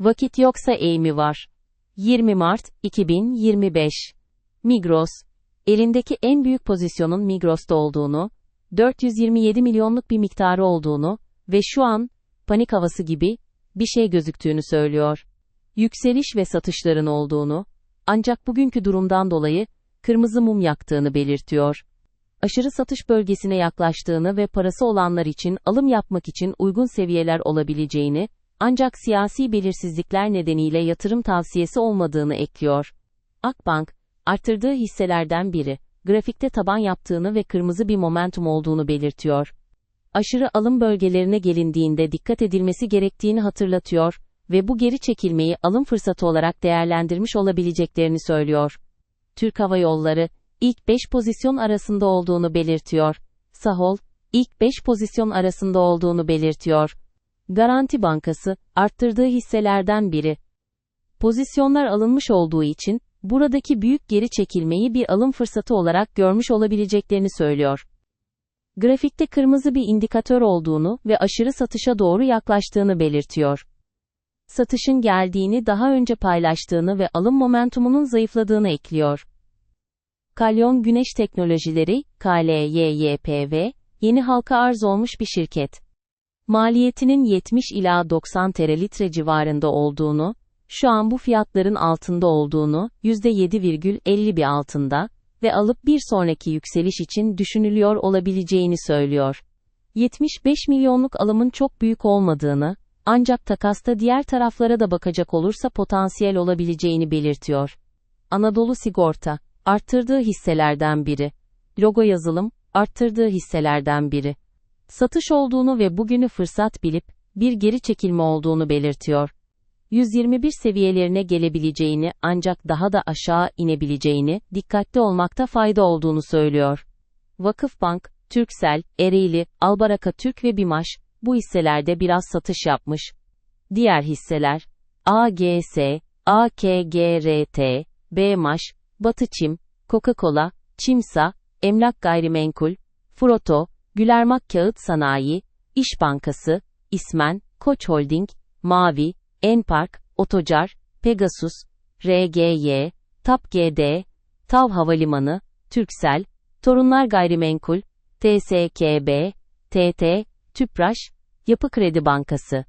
Vakit yoksa eğ mi var? 20 Mart 2025 Migros, elindeki en büyük pozisyonun Migros'ta olduğunu, 427 milyonluk bir miktarı olduğunu ve şu an, panik havası gibi, bir şey gözüktüğünü söylüyor. Yükseliş ve satışların olduğunu, ancak bugünkü durumdan dolayı, kırmızı mum yaktığını belirtiyor. Aşırı satış bölgesine yaklaştığını ve parası olanlar için alım yapmak için uygun seviyeler olabileceğini, ancak siyasi belirsizlikler nedeniyle yatırım tavsiyesi olmadığını ekliyor. Akbank, arttırdığı hisselerden biri, grafikte taban yaptığını ve kırmızı bir momentum olduğunu belirtiyor. Aşırı alım bölgelerine gelindiğinde dikkat edilmesi gerektiğini hatırlatıyor ve bu geri çekilmeyi alım fırsatı olarak değerlendirmiş olabileceklerini söylüyor. Türk Hava Yolları, ilk 5 pozisyon arasında olduğunu belirtiyor. Sahol, ilk 5 pozisyon arasında olduğunu belirtiyor. Garanti Bankası, arttırdığı hisselerden biri. Pozisyonlar alınmış olduğu için, buradaki büyük geri çekilmeyi bir alım fırsatı olarak görmüş olabileceklerini söylüyor. Grafikte kırmızı bir indikatör olduğunu ve aşırı satışa doğru yaklaştığını belirtiyor. Satışın geldiğini daha önce paylaştığını ve alım momentumunun zayıfladığını ekliyor. Kalyon Güneş Teknolojileri, KLYYPV, yeni halka arz olmuş bir şirket. Maliyetinin 70 ila 90 TL'litre civarında olduğunu, şu an bu fiyatların altında olduğunu, %7,50 bir altında ve alıp bir sonraki yükseliş için düşünülüyor olabileceğini söylüyor. 75 milyonluk alımın çok büyük olmadığını, ancak takasta diğer taraflara da bakacak olursa potansiyel olabileceğini belirtiyor. Anadolu Sigorta, arttırdığı hisselerden biri. Logo yazılım, arttırdığı hisselerden biri. Satış olduğunu ve bugünü fırsat bilip, bir geri çekilme olduğunu belirtiyor. 121 seviyelerine gelebileceğini ancak daha da aşağı inebileceğini, dikkatli olmakta fayda olduğunu söylüyor. Vakıfbank, Türksel, Ereğli, Albaraka Türk ve Bimaş, bu hisselerde biraz satış yapmış. Diğer hisseler, AGS, AKGRT, BMAŞ, Batı Çim, Coca-Cola, Çimsa, Emlak Gayrimenkul, Froto, Gülermak Kağıt Sanayi, İş Bankası, İsmen, Koç Holding, Mavi, Enpark, Otocar, Pegasus, RGY, TAP GD, TAV Havalimanı, Türksel, Torunlar Gayrimenkul, TSKB, TT, Tüpraş, Yapı Kredi Bankası.